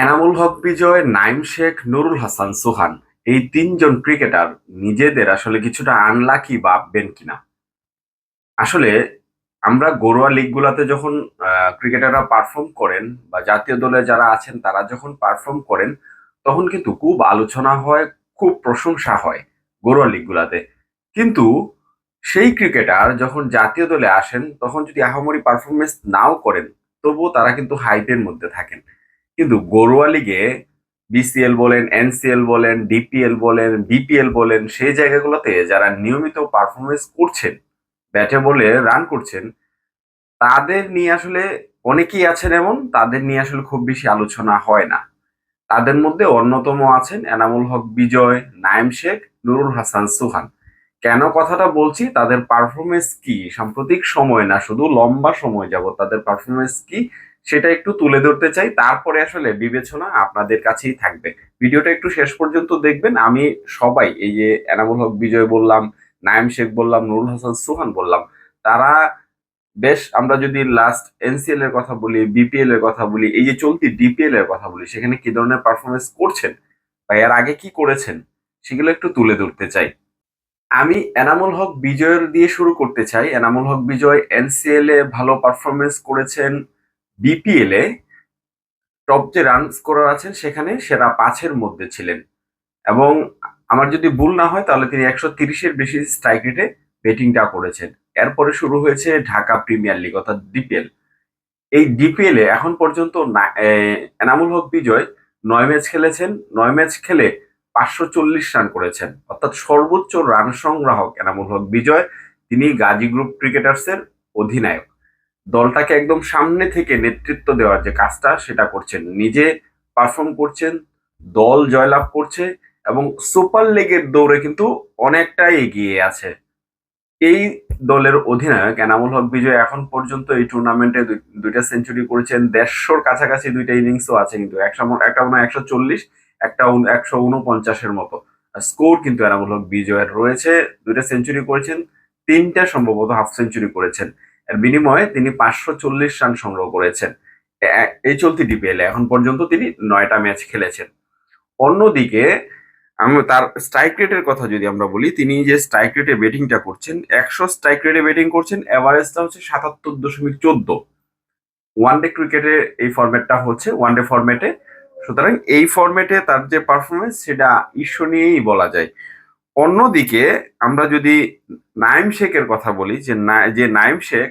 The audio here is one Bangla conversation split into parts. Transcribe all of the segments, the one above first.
এনামুল হক বিজয়, নাইম শেখ, নুরুল হাসান, সুহান। এই তিনজন ক্রিকেটার নিজেদের আসলে কিছুটা আনলাকি ভাববেন কিনা? আসলে আমরা ঘরোয়া লিগগুলোতে যখন ক্রিকেটাররা পারফর্ম করেন বা জাতীয় দলে যারা আছেন তারা যখন পারফর্ম করেন, তখন কিন্তু খুব আলোচনা হয়, খুব প্রশংসা হয় ঘরোয়া লিগগুলাতে কিন্তু সেই ক্রিকেটার যখন জাতীয় দলে আসেন, তখন যদি আহামরি পারফরমেন্স নাও করেন, তবুও তারা কিন্তু হাইপের মধ্যে থাকেন। কিন্তু ঘরোয়া লিগে বিসিএল বলেন এনসিএল বলেন ডিপিএল বলেন বিপিএল বলেন, সেই জায়গাগুলোতে যারা নিয়মিত পারফরমেন্স করছেন, ব্যাটে বলে রান করছেন, তাদের নিয়ে আসলে অনেকেই আছেন এমন, তাদের নিয়ে আসলে খুব বেশি আলোচনা হয় না। তাদের মধ্যে অন্যতম আছেন এনামুল হক বিজয় নাইম শেখ, নুরুল হাসান সুহান। কেন কথাটা বলছি? তাদের পারফরমেন্স কি? সাম্প্রতিক সময় না, শুধু লম্বা সময় যাব তাদের পারফরমেন্স কি? সেটা একটু তুলে ধরতে চাই। তারপরে আসলে বিবেচনা আপনাদের কাছেই থাকবে। ভিডিওটা একটু শেষ পর্যন্ত দেখবেন। আমি সবাই, এই যে এনামুল হক, বিজয় বললাম নাইম শেখ বললাম, নুরুল হাসান, সুহান বললাম, তারা বেশ আমরা যদি লাস্ট এনসিএল এর কথা বলি বিপিএল এর কথা বলি, এই যে চলতি ডিপিএল এর কথা বলি, সেখানে কি ধরনের পারফরমেন্স করছেন বা এর আগে কি করেছেন, সেগুলো একটু তুলে ধরতে চাই। আমি এনামুল হক, বিজয়ের দিয়ে শুরু করতে চাই। এনামুল হক, বিজয় এনসিএল এ ভালো পারফরমেন্স করেছেন বিপিএল এ টপ যে রান স্কোরার আছেন, সেখানে সেরা পাঁচের মধ্যে ছিলেন। এবং আমার যদি ভুল না হয়, তাহলে তিনি একশো তিরিশের বেশি স্ট্রাইক রেটে ব্যাটিংটা করেছেন। এরপরে শুরু হয়েছে ঢাকা প্রিমিয়ার লিগ অর্থাৎ ডিপিএল এই ডিপিএল এ এখন পর্যন্ত এনামুল হক বিজয় নয় ম্যাচ খেলেছেন। নয় ম্যাচ খেলে পাঁচশো চল্লিশ রান করেছেন। অর্থাৎ সর্বোচ্চ রান সংগ্রাহক এনামুল হক বিজয়। তিনি গাজী গ্রুপ ক্রিকেটার্সের অধিনায়ক। দলটাকে একদম সামনে থেকে নেতৃত্ব দেওয়ার যে কাজটা, সেটা করছেন। নিজে পারফর্ম করছেন, দল জয়লাভ করছে এবং সুপার লিগের দৌড়ে কিন্তু অনেকটাই এগিয়ে আছে। এই দলের অধিনায়ক এনামুল হক বিজয় এখন পর্যন্ত এই টুর্নামেন্টে দুইটা সেঞ্চুরি করেছেন। দেড়শোর কাছাকাছি দুইটা ইনিংসও আছে কিন্তু একটা একটা মনে একশো চল্লিশ, একটা একশো উনপঞ্চাশের মতো। স্কোর কিন্তু এনামুল হক বিজয়ের রয়েছে। দুইটা সেঞ্চুরি করেছেন, তিনটা সম্ভবত হাফ সেঞ্চুরি করেছেন। এর বিনিময়ে তিনি পাঁচশো চল্লিশ রান সংগ্রহ করেছেন। এই চলতি ডিপিএল এখন পর্যন্ত তিনি নয়টা ম্যাচ খেলেছেন। অন্যদিকে, আমি তার স্ট্রাইক রেটের কথা যদি আমরা বলি, তিনি যে স্ট্রাইক রেটে ব্যাটিংটা করছেন, একশো স্ট্রাইক রেটে ব্যাটিং করছেন এভারেজটা হচ্ছে সাতাত্তর দশমিক চোদ্দ। ওয়ান ডে ক্রিকেটে এই ফরম্যাটটা হচ্ছে ওয়ান ডে ফরম্যাটে সুতরাং এই ফরম্যাটে তার যে পারফরমেন্স সেটা ঈশ্বর নিয়েই বলা যায়। অন্যদিকে আমরা যদি নাইম শেখের কথা বলি, যে যে নাইম শেখ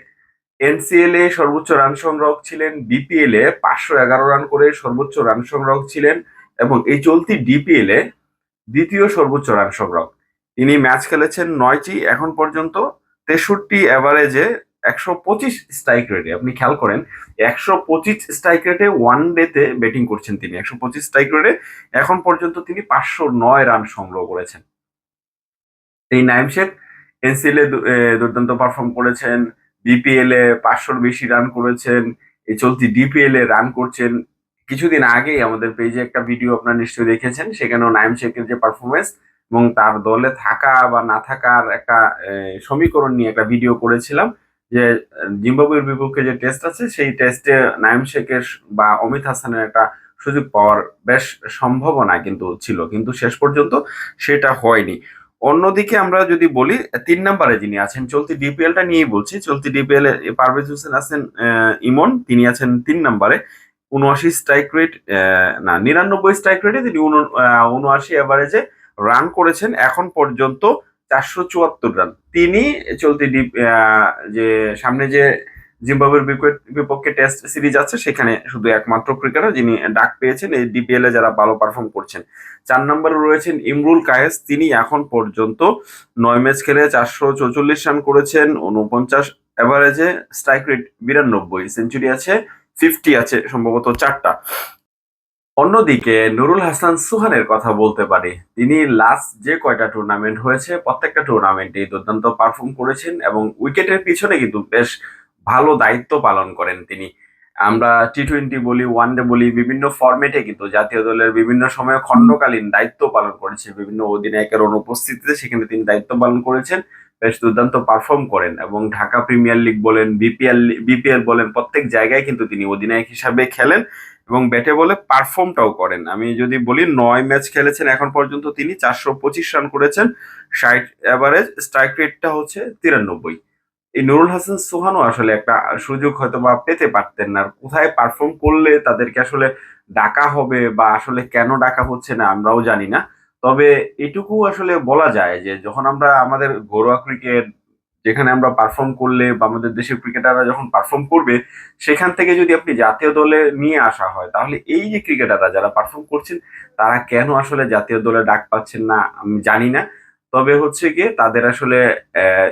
এনসিএল এ সর্বোচ্চ রান সংগ্রাহক ছিলেন, বিপিএল এ পাঁচশো এগারো রান করে সর্বোচ্চ রান সংগ্রাহক ছিলেন এবং এই চলতি ডিপিএল এ দ্বিতীয় সর্বোচ্চ রান সংগ্রাহক। তিনি ম্যাচ খেলেছেন নয়টি, এখন পর্যন্ত তেষট্টি অ্যাভারেজে একশো পঁচিশ স্ট্রাইক রেটে আপনি খেয়াল করেন, একশো পঁচিশ স্ট্রাইক রেটে ওয়ান ডেতে ব্যাটিং করছেন তিনি। একশো পঁচিশ স্ট্রাইক রেটে এখন পর্যন্ত তিনি পাঁচশো নয় রান সংগ্রহ করেছেন। এই নাইম শেখ, এনসিএল এ, দুর্দান্ত পারফর্ম করেছেন বিপিএল এ পাঁচশোর বেশি রান করেছেন এই চলতি ডিপিএল এ রান করছেন। কিছুদিন আগেই আমাদের পেজে একটা ভিডিও আপনারা নিশ্চয়ই দেখেছেন, সেখানেও নাইম শেখের যে পারফরমেন্স এবং তার দলে থাকা বা না থাকার একটা সমীকরণ নিয়ে একটা ভিডিও করেছিলাম, যে জিম্বাবুয়ের বিপক্ষে যে টেস্ট আছে, সেই টেস্টে নাইম শেখের বা অমিত হাসানের একটা সুযোগ পাওয়ার বেশ সম্ভাবনা কিন্তু ছিল, কিন্তু শেষ পর্যন্ত সেটা হয়নি। অন্যদিকে আমরা যদি বলি, তিন নম্বরে যিনি আছেন, চলতি ডিপিএলটা নিয়েই বলছি, চলতি ডিপিএল পারভেজ হোসেন আছেন ইমন, তিনি আছেন তিন নম্বরে। উনআশি স্ট্রাইক রেট না, নিরানব্বই স্ট্রাইক রেটে তিনি উনআশি অ্যাভারেজে রান করেছেন। এখন পর্যন্ত চারশো চুয়াত্তর রান তিনি চলতি যে সামনে যে জিম্বাবুয়ের বিপক্ষে টেস্ট সিরিজ আছে, সেখানে শুধু একমাত্র ক্রিকেটার যিনি ডাক পেয়েছেন এই ডিপিএল এ যারা ভালো পারফর্ম করছেন। চার নম্বরে রয়েছেন ইমরুল কায়েস, তিনি এখন পর্যন্ত নয় ম্যাচ খেলে চারশো চৌচল্লিশ রান করেছেন উনপঞ্চাশ এভারেজে স্ট্রাইক রেট বিরানব্বই সেঞ্চুরি আছে ফিফটি আছে সম্ভবত চারটা। অন্যদিকে নুরুল হাসান সুহানের কথা বলতে পারি, তিনি লাস্ট যে কয়টা টুর্নামেন্ট হয়েছে, প্রত্যেকটা টুর্নামেন্টে দুর্দান্ত পারফর্ম করেছেন এবং উইকেটের পিছনে কিন্তু বেশ ভালো দায়িত্ব পালন করেন তিনি। আমরা টি টোয়েন্টি বলি ওয়ান ডে বলি, বিভিন্ন ফরম্যাটে কিন্তু জাতীয় দলের বিভিন্ন সময়ে খণ্ডকালীন দায়িত্ব পালন করেছে বিভিন্ন অধিনায়কের অনুপস্থিতিতে সেখানে তিনি দায়িত্ব পালন করেছেন। বেশ দুর্দান্ত পারফর্ম করেন এবং ঢাকা প্রিমিয়ার লিগ বলেন বিপিএল বিপিএল বলেন, প্রত্যেক জায়গায় কিন্তু তিনি অধিনায়ক হিসাবে খেলেন এবং ব্যাটে বলে পারফর্মটাও করেন। আমি যদি বলি, নয় ম্যাচ খেলেছেন, এখন পর্যন্ত তিনি চারশো পঁচিশ রান করেছেন। ষাট অ্যাভারেজ স্ট্রাইক রেটটা হচ্ছে তিরানব্বই। এই নুরুল হাসান সোহানও আসলে একটা সুযোগ হয়তো বা পেতে পারতেন না। কোথায় পারফর্ম করলে তাদেরকে আসলে ডাকা হবে বা আসলে কেন ডাকা হচ্ছে না আমরাও জানি না। তবে এটুকু আসলে বলা যায় যে, যখন আমরা আমাদের ঘরোয়া ক্রিকেট যেখানে আমরা পারফর্ম করলে বা আমাদের দেশের ক্রিকেটাররা যখন পারফর্ম করবে, সেখান থেকে যদি আপনি জাতীয় দলে নিয়ে আসা হয়, তাহলে এই যে ক্রিকেটাররা যারা পারফর্ম করছেন, তারা কেন আসলে জাতীয় দলে ডাক পাচ্ছেন না, আমি জানি না। তবে হচ্ছে গিয়ে তাদের আসলে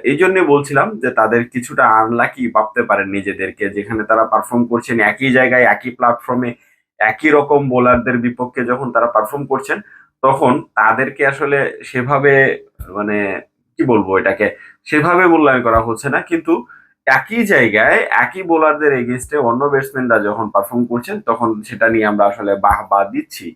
এই জন্য বলছিলাম যে তাদের কিছুটা আনলাকি ভাবতে পারেন নিজেদেরকে। যেখানে তারা পারফর্ম করছেন একই জায়গায়, একই প্ল্যাটফর্মে একই রকম বোলারদের বিপক্ষে যখন তারা পারফর্ম করছেন, তখন তাদেরকে আসলে সেভাবে মানে কি বলব এটাকে, সেভাবে মূল্যায়ন করা হচ্ছে না। কিন্তু একই জায়গায়, একই বোলারদের এগেনস্টে অন্য ব্যাটসম্যানরা যখন পারফর্ম করছেন, তখন সেটা নিয়ে আমরা আসলে বাহ বাহ দিচ্ছি।